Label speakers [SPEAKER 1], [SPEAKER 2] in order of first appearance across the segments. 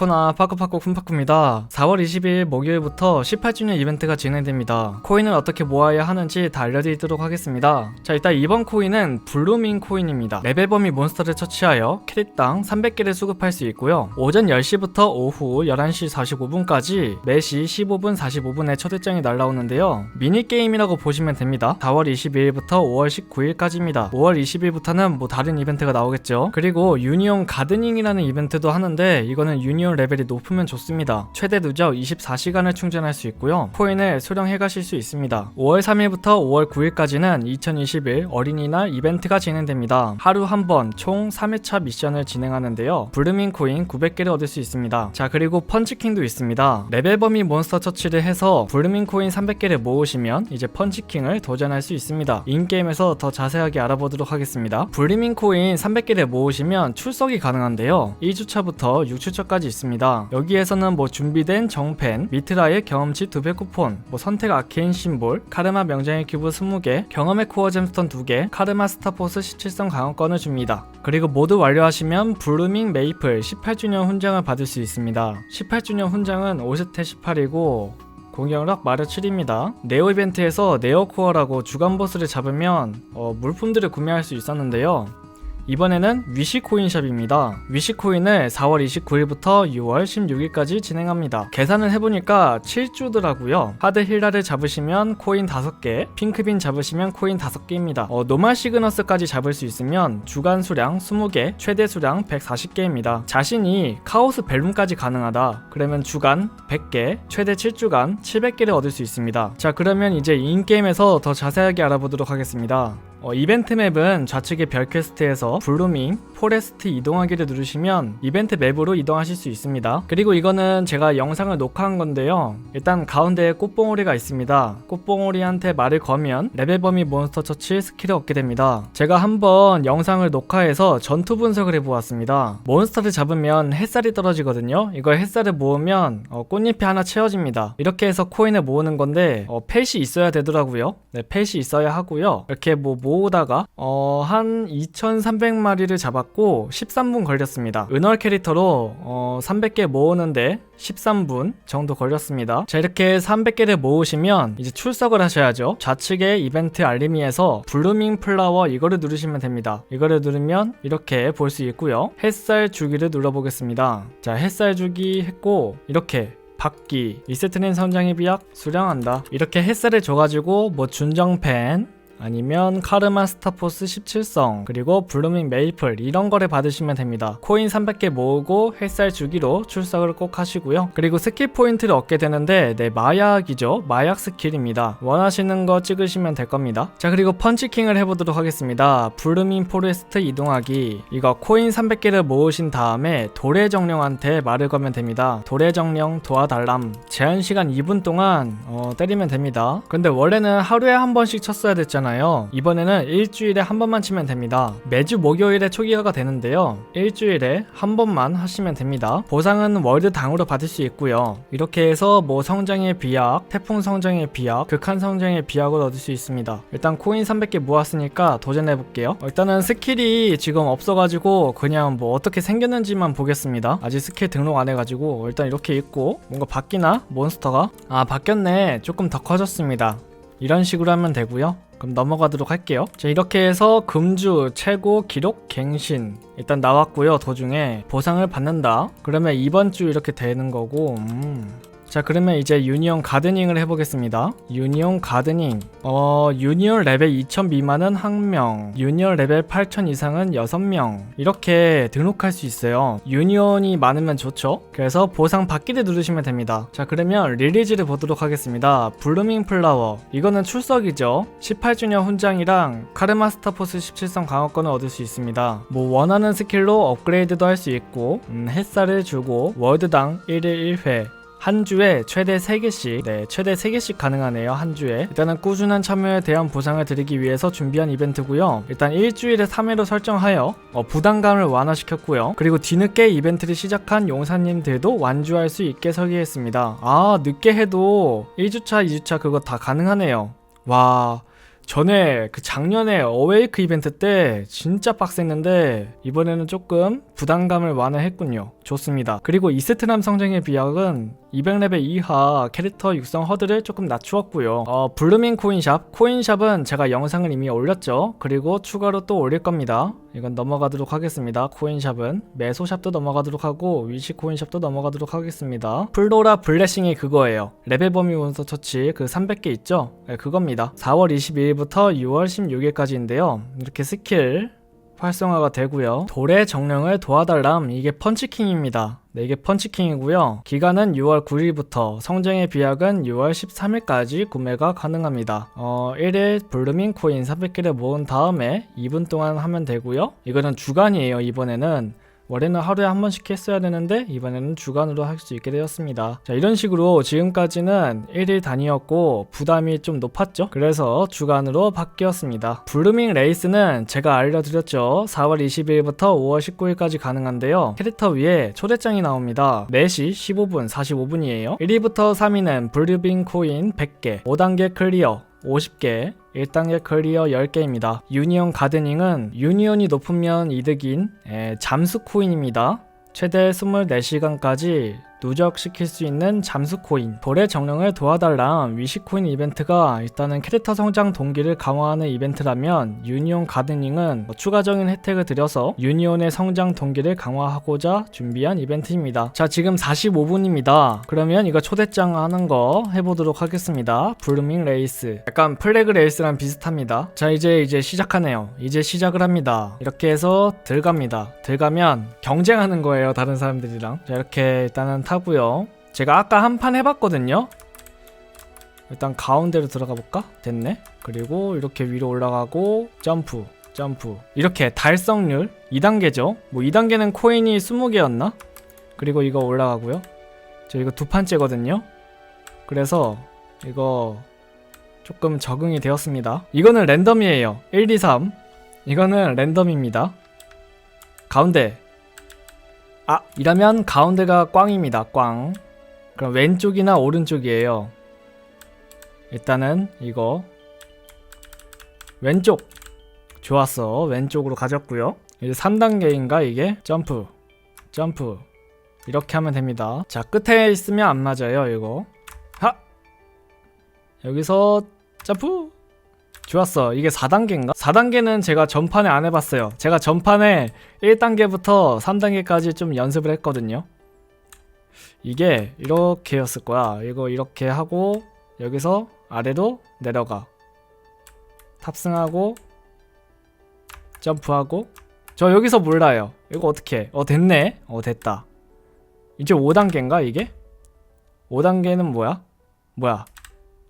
[SPEAKER 1] 코나 파쿠파쿠 쿤파쿠입니다. 4월 20일 목요일부터 18주년 이벤트가 진행됩니다. 코인을 어떻게 모아야 하는지 다 알려드리도록 하겠습니다. 자 일단 이번 코인은 블루밍 코인입니다. 레벨 범위 몬스터를 처치하여 캐릭당 300개를 수급할 수 있고요. 오전 10시부터 오후 11시 45분까지 매시 15분 45분에 초대장이 날라오는데요. 미니게임이라고 보시면 됩니다. 4월 22일부터 5월 19일까지입니다. 5월 20일부터는 뭐 다른 이벤트가 나오겠죠. 그리고 유니온 가드닝이라는 이벤트도 하는데 이거는 유니온 레벨이 높으면 좋습니다. 최대 누적 24시간을 충전할 수 있고요. 코인을 수령해 가실 수 있습니다. 5월 3일부터 5월 9일까지는 2021 어린이날 이벤트가 진행됩니다. 하루 한 번 총 3회차 미션을 진행하는데요. 블루밍 코인 900개를 얻을 수 있습니다. 자 그리고 펀치킹도 있습니다. 레벨 범위 몬스터 처치를 해서 블루밍 코인 300개를 모으시면 이제 펀치킹을 도전할 수 있습니다. 인게임에서 더 자세하게 알아보도록 하겠습니다. 블루밍 코인 300개를 모으시면 출석이 가능한데요. 1주차부터 6주차까지 있습니다. 여기에서는 뭐 준비된 정펜, 미트라의 경험치 2배 쿠폰, 뭐 선택 아케인 심볼, 카르마 명장의 큐브 20개, 경험의 코어 잼스톤 2개, 카르마 스타포스 17성 강화권을 줍니다. 그리고 모두 완료하시면 블루밍 메이플 18주년 훈장을 받을 수 있습니다. 18주년 훈장은 5스탯 18이고 공격력 마력 7입니다. 네오 이벤트에서 네오코어라고 주간 보스를 잡으면 어, 물품들을 구매할 수 있었는데요. 이번에는 위시코인샵입니다. 위시코인을 4월 29일부터 6월 16일까지 진행합니다. 계산을 해보니까 7주더라고요. 하드 힐라를 잡으시면 코인 5개, 핑크빈 잡으시면 코인 5개입니다. 어, 노말 시그너스까지 잡을 수 있으면 주간 수량 20개, 최대 수량 140개입니다. 자신이 카오스 벨룸까지 가능하다. 그러면 주간 100개, 최대 7주간 700개를 얻을 수 있습니다. 자 그러면 이제 인게임에서 더 자세하게 알아보도록 하겠습니다. 어, 이벤트 맵은 좌측의 별 퀘스트에서 블루밍, 포레스트 이동하기를 누르시면 이벤트 맵으로 이동하실 수 있습니다. 그리고 이거는 제가 영상을 녹화한 건데요. 일단 가운데에 꽃봉오리가 있습니다. 꽃봉오리한테 말을 거면 레벨 범위 몬스터 처치 스킬을 얻게 됩니다. 제가 한번 영상을 녹화해서 전투 분석을 해보았습니다. 몬스터를 잡으면 햇살이 떨어지거든요. 이걸 햇살을 모으면 어, 꽃잎이 하나 채워집니다. 이렇게 해서 코인을 모으는 건데 어, 펫이 있어야 되더라고요. 네, 펫이 있어야 하고요. 이렇게 뭐 모으다가 어, 한 2,300마리를 잡았고 13분 걸렸습니다. 은월 캐릭터로 어, 300개 모으는데 13분 정도 걸렸습니다. 자 이렇게 300개를 모으시면 이제 출석을 하셔야죠. 좌측의 이벤트 알림이에서 블루밍 플라워 이거를 누르시면 됩니다. 이거를 누르면 이렇게 볼 수 있고요. 햇살 주기를 눌러보겠습니다. 자 햇살 주기 했고 이렇게 받기 리세트는 성장의 비약 수령한다 이렇게 햇살을 줘가지고 뭐 준정펜 아니면 카르마 스타포스 17성 그리고 블루밍 메이플 이런 거를 받으시면 됩니다. 코인 300개 모으고 햇살 주기로 출석을 꼭 하시고요. 그리고 스킬 포인트를 얻게 되는데 네 마약이죠. 마약 스킬입니다. 원하시는 거 찍으시면 될 겁니다. 자 그리고 펀치킹을 해보도록 하겠습니다. 블루밍 포레스트 이동하기. 이거 코인 300개를 모으신 다음에 도래 정령한테 말을 거면 됩니다. 도래 정령 도와달람. 제한 시간 2분 동안 어, 때리면 됩니다. 근데 원래는 하루에 한 번씩 쳤어야 됐잖아요 있잖아요. 이번에는 일주일에 한 번만 치면 됩니다. 매주 목요일에 초기화가 되는데요. 일주일에 한 번만 하시면 됩니다. 보상은 월드 당으로 받을 수 있고요. 이렇게 해서 뭐 성장의 비약, 태풍 성장의 비약, 극한 성장의 비약을 얻을 수 있습니다. 일단 코인 300개 모았으니까 도전해 볼게요. 일단은 스킬이 지금 없어가지고 그냥 뭐 어떻게 생겼는지만 보겠습니다. 아직 스킬 등록 안 해가지고 일단 이렇게 있고 뭔가 바뀌나 몬스터가 아 바뀌었네. 조금 더 커졌습니다. 이런 식으로 하면 되고요. 그럼 넘어가도록 할게요. 자, 이렇게 해서 금주 최고 기록 갱신 일단 나왔고요. 도중에 보상을 받는다. 그러면 이번 주 이렇게 되는 거고. 음. 자 그러면 이제 유니온 가드닝을 해보겠습니다. 유니온 가드닝. 어 유니온 레벨 2000 미만은 1명 유니온 레벨 8000 이상은 6명. 이렇게 등록할 수 있어요. 유니온이 많으면 좋죠. 그래서 보상 받기를 누르시면 됩니다. 자 그러면 릴리즈를 보도록 하겠습니다. 블루밍 플라워. 이거는 출석이죠. 18주년 훈장이랑 카르마 스타포스 17성 강화권을 얻을 수 있습니다. 뭐 원하는 스킬로 업그레이드도 할 수 있고 음, 햇살을 주고 월드당 1일 1회 한 주에 최대 3개씩, 네, 최대 3개씩 가능하네요, 한 주에. 일단은 꾸준한 참여에 대한 보상을 드리기 위해서 준비한 이벤트고요. 일단 일주일에 3회로 설정하여 어, 부담감을 완화시켰고요. 그리고 뒤늦게 이벤트를 시작한 용사님들도 완주할 수 있게 설계했습니다. 아, 늦게 해도 1주차, 2주차 그거 다 가능하네요. 와, 전에 그 작년에 어웨이크 이벤트 때 진짜 빡셌는데 이번에는 조금 부담감을 완화했군요. 좋습니다. 그리고 이스트남 성장의 비약은 200레벨 이하 캐릭터 육성 허들을 조금 낮추었고요. 어, 블루밍 코인샵. 코인샵은 제가 영상을 이미 올렸죠. 그리고 추가로 또 올릴 겁니다. 이건 넘어가도록 하겠습니다. 코인샵은 매소샵도 넘어가도록 하고 위시 코인샵도 넘어가도록 하겠습니다. 플로라 블레싱이 그거예요. 레벨 범위 원서 처치 그 300개 있죠? 네, 그겁니다. 4월 22일부터 6월 16일까지인데요. 이렇게 스킬 활성화가 되고요. 돌의 정령을 도와달람 이게 펀치킹입니다. 네, 이게 펀치킹이고요. 기간은 6월 9일부터 성장의 비약은 6월 13일까지 구매가 가능합니다. 어, 1일 블루밍 코인 300개를 모은 다음에 2분 동안 하면 되고요. 이거는 주간이에요. 이번에는 원래는 하루에 한 번씩 했어야 되는데 이번에는 주간으로 할 수 있게 되었습니다. 자 이런 식으로 지금까지는 1일 단위였고 부담이 좀 높았죠. 그래서 주간으로 바뀌었습니다. 블루밍 레이스는 제가 알려드렸죠. 4월 20일부터 5월 19일까지 가능한데요. 캐릭터 위에 초대장이 나옵니다. 4시 15분 45분이에요. 1위부터 3위는 블루빙 코인 100개 5단계 클리어 50개 1단계 클리어 10개입니다. 유니온 가드닝은 유니온이 높으면 이득인 에, 잠수 코인입니다. 최대 24시간까지 누적시킬 수 있는 잠수 코인 돌의 정령을 도와달라 위시 코인 이벤트가 일단은 캐릭터 성장 동기를 강화하는 이벤트라면 유니온 가드닝은 뭐 추가적인 혜택을 드려서 유니온의 성장 동기를 강화하고자 준비한 이벤트입니다. 자 지금 45분입니다. 그러면 이거 초대장 하는 거 해보도록 하겠습니다. 블루밍 레이스. 약간 플래그 레이스랑 비슷합니다. 자 이제 이제 시작하네요. 이제 시작을 합니다. 이렇게 해서 들어갑니다. 들어가면 경쟁하는 거예요 다른 사람들이랑. 자 이렇게 일단은 타고요. 제가 아까 한 판 해봤거든요. 일단 가운데로 들어가 볼까? 됐네. 그리고 이렇게 위로 올라가고 점프 점프. 이렇게 달성률 2단계죠? 뭐 2단계는 코인이 20개였나? 그리고 이거 올라가고요. 저 이거 두 판째거든요. 그래서 이거 조금 적응이 되었습니다. 이거는 랜덤이에요. 1, 2, 3 이거는 랜덤입니다. 가운데 아 이러면 가운데가 꽝입니다. 꽝. 그럼 왼쪽이나 오른쪽이에요. 일단은 이거. 왼쪽. 좋았어. 왼쪽으로 가졌고요. 이제 3단계인가 이게? 점프. 점프. 이렇게 하면 됩니다. 자 끝에 있으면 안 맞아요 이거. 하! 여기서 점프 좋았어. 이게 4단계인가? 4단계는 제가 전판에 안 해봤어요. 제가 전판에 1단계부터 3단계까지 좀 연습을 했거든요. 이게 이렇게였을 거야. 이거 이렇게 하고 여기서 아래로 내려가. 탑승하고 점프하고. 저 여기서 몰라요. 이거 어떻게 어 됐네. 어 됐다. 이제 5단계인가 이게? 5단계는 뭐야? 뭐야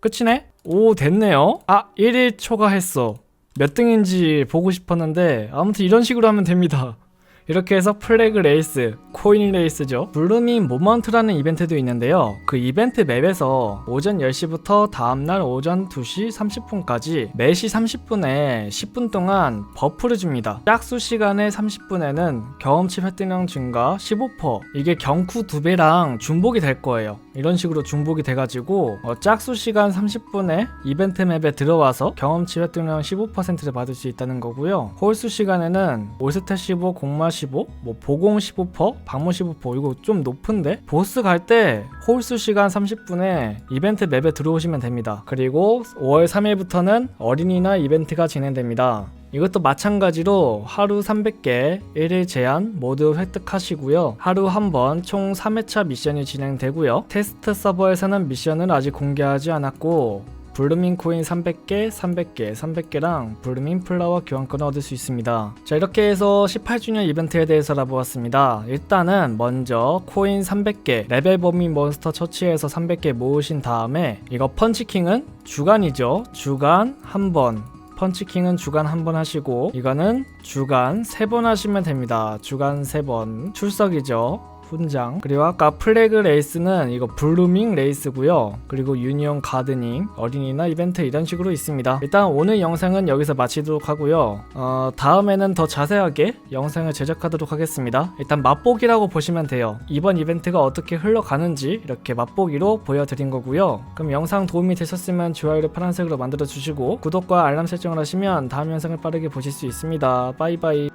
[SPEAKER 1] 끝이네? 오 됐네요 아 1일 초과했어 몇 등인지 보고 싶었는데 아무튼 이런 식으로 하면 됩니다 이렇게 해서 플래그 레이스, 코인 레이스죠. 블루밍 모먼트라는 이벤트도 있는데요. 그 이벤트 맵에서 오전 10시부터 다음날 오전 2시 30분까지 4시 30분에 10분 동안 버프를 줍니다. 짝수 시간의 30분에는 경험치 획득량 증가 15% 이게 경쿠 2배랑 중복이 될 거예요. 이런 식으로 중복이 돼가지고 어, 짝수 시간 30분에 이벤트 맵에 들어와서 경험치 획득량 15%를 받을 수 있다는 거고요. 홀수 시간에는 올스탯 15, 공마 15, 뭐 보공 15%, 방문 15% 이거 좀 높은데 보스 갈 때 홀수 시간 30분에 이벤트 맵에 들어오시면 됩니다. 그리고 5월 3일부터는 어린이날 이벤트가 진행됩니다. 이것도 마찬가지로 하루 300개 1일 제한 모두 획득하시고요. 하루 한 번 총 3회차 미션이 진행되고요. 테스트 서버에서는 미션을 아직 공개하지 않았고 블루밍 코인 300개, 300개, 300개랑 블루밍 플라워 교환권을 얻을 수 있습니다. 자 이렇게 해서 18주년 이벤트에 대해서 알아보았습니다. 일단은 먼저 코인 300개, 레벨 범위 몬스터 처치해서 300개 모으신 다음에 이거 펀치킹은 주간이죠. 주간 한 번. 펀치킹은 주간 한 번 하시고 이거는 주간 세 번 하시면 됩니다. 주간 세 번 출석이죠. 훈장 그리고 아까 플래그 레이스는 이거 블루밍 레이스고요. 그리고 유니온 가드닝 어린이나 이벤트 이런 식으로 있습니다. 일단 오늘 영상은 여기서 마치도록 하고요. 어, 다음에는 더 자세하게 영상을 제작하도록 하겠습니다. 일단 맛보기라고 보시면 돼요. 이번 이벤트가 어떻게 흘러가는지 이렇게 맛보기로 보여드린 거고요. 그럼 영상 도움이 되셨으면 좋아요를 파란색으로 만들어 주시고 구독과 알람 설정을 하시면 다음 영상을 빠르게 보실 수 있습니다. 빠이빠이